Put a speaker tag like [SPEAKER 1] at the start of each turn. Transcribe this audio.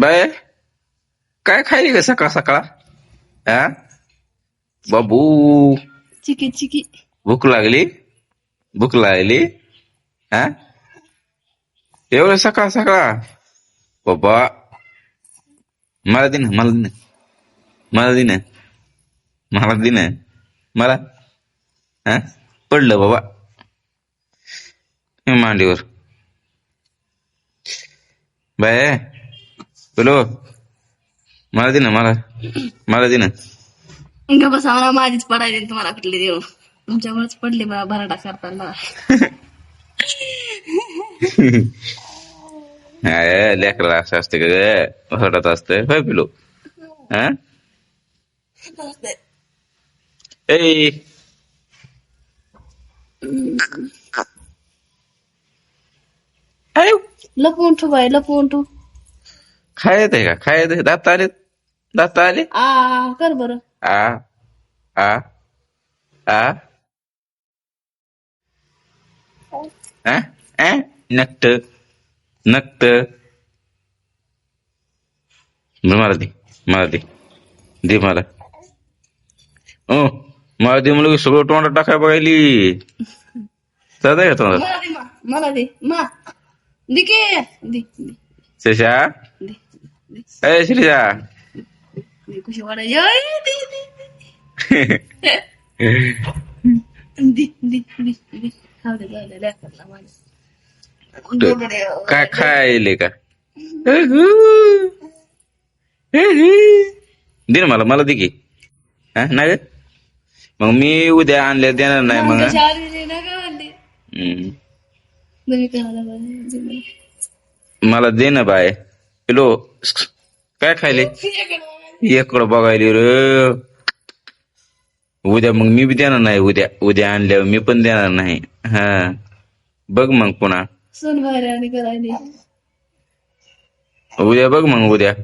[SPEAKER 1] Bye. काय खायली ग सकाळ सकाळ? हा बाबू.
[SPEAKER 2] चिकी चिकी.
[SPEAKER 1] भूक लागली? भूक लागली? हा एवढं सकाळ सकाळ? बाबा. मला दे ना मला दे ना. मला दे ना. मला दे ना. मला. हा पडलं बाबा. मांडीवर. बाय. बोलो। मला दे ना मला. मला दे ना.
[SPEAKER 2] ग बसा मला माझीच पडायची तुम्हाला कुठली देऊ? तुमच्यामुळेच पडली मला भराडा करताना.
[SPEAKER 1] अय, लेकराला असं असते का ग? हरडत असतं. होय पिलो. हा? ए! आयो
[SPEAKER 2] लपवून ठेव बाई लपवून ठेव.
[SPEAKER 1] खायत आहे का खायत आहे दात आले दात आले?
[SPEAKER 2] आ कर बर.
[SPEAKER 1] आ आ आ. आ नक्त नक्त. मला दे मला दे. दे मला. ओ मला दे मला सगळं तोंडात टाकाय बघायली. आहे का तोंडात
[SPEAKER 2] मला दे मा मला दे. मा दे के दे दे.
[SPEAKER 1] शशा?
[SPEAKER 2] दे दे
[SPEAKER 1] अय श्रीजा
[SPEAKER 2] दे कशी वाढायची अय, दे दे दे दे दे दे दे खाऊ दे जाऊ दे लेकरला माझ्या
[SPEAKER 1] काय खायले का दे ना मला मला दे की हा नाही ग? मग मी उद्या आणल्या देणार नाही मग
[SPEAKER 2] कशी आली ना का म्हणते
[SPEAKER 1] हम्म.
[SPEAKER 2] तुम्ही करायला पाहिजे
[SPEAKER 1] मला दे ना बाय हॅलो काय खायले? इकडं बघायले रे. उद्या मग मी बी देणार नाही उद्या उद्या आणल्यावर मी पण देणार नाही. हा. बघ मग पुन्हा. उद्या बघ मग उद्या.